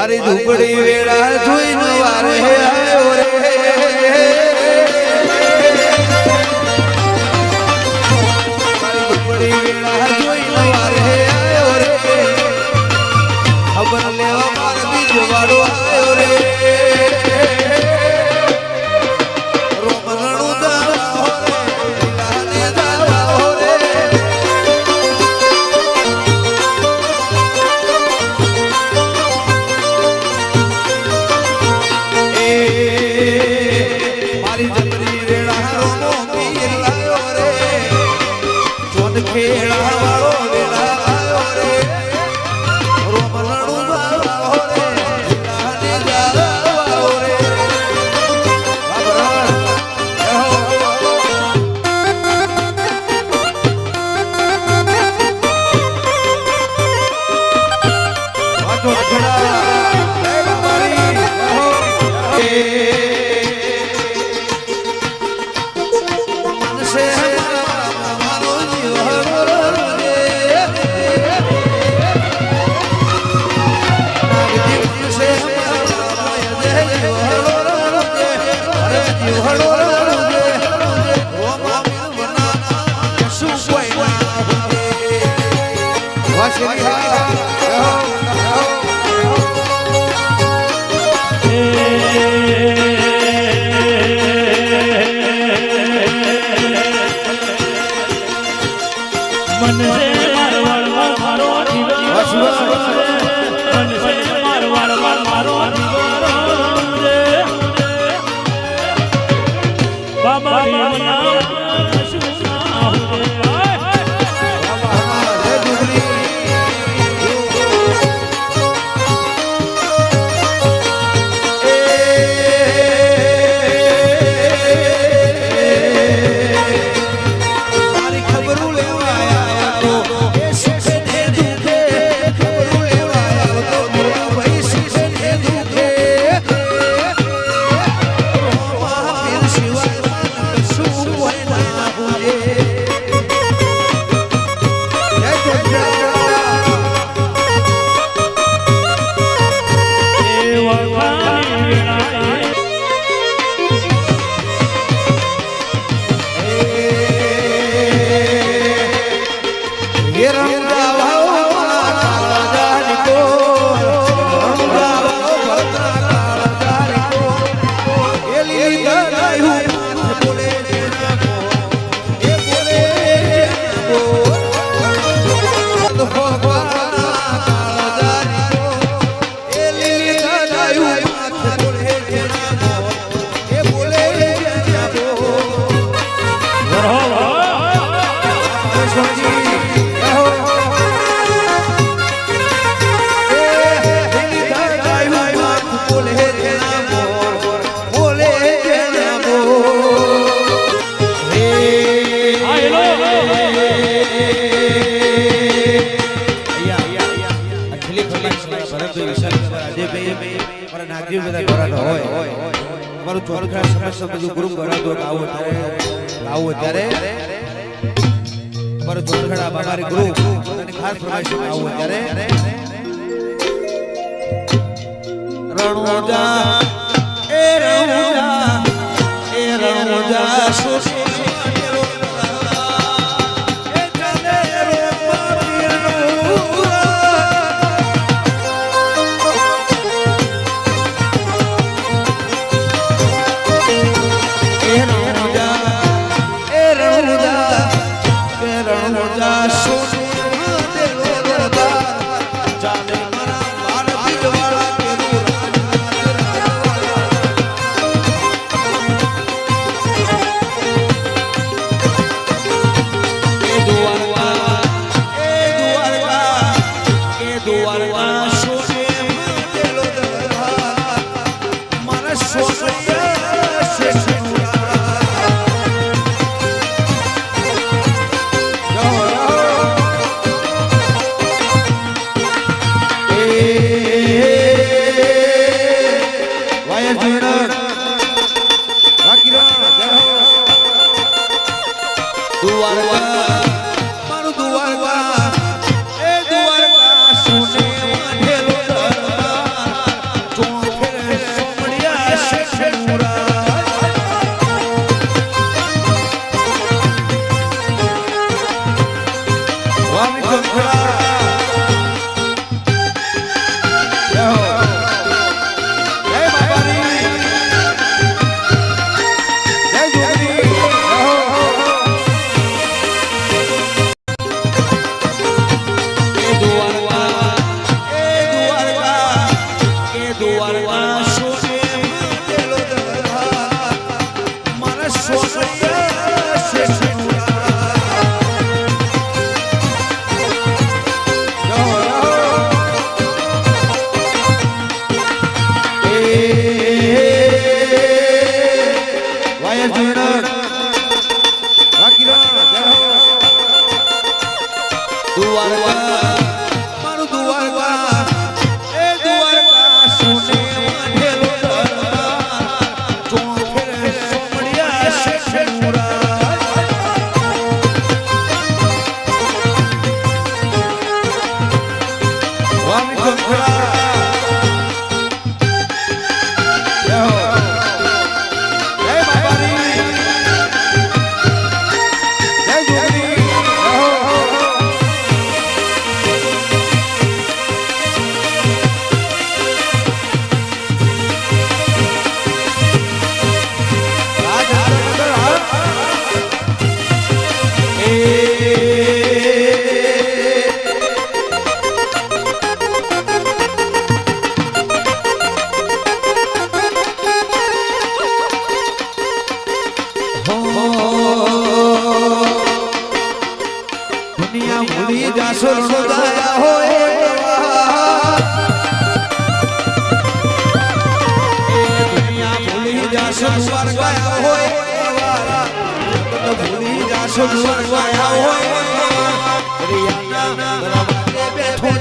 મારી ધૂપડી વેળા જોઈને વારે આવ્યો રે ખબર લેવા મારે બીજો વાળો આવ્યો રાજીવ બધા ગોરાડો હોય તમારું ખાસ પ્રમાણે લાવો ત્યારે એ રણોજા એ રણોજા સુસી જાશો સ્વર્ગ આયા હોય જગત ભૂલી જાશો સ્વર્ગ આયા હોય રિયા બેઠો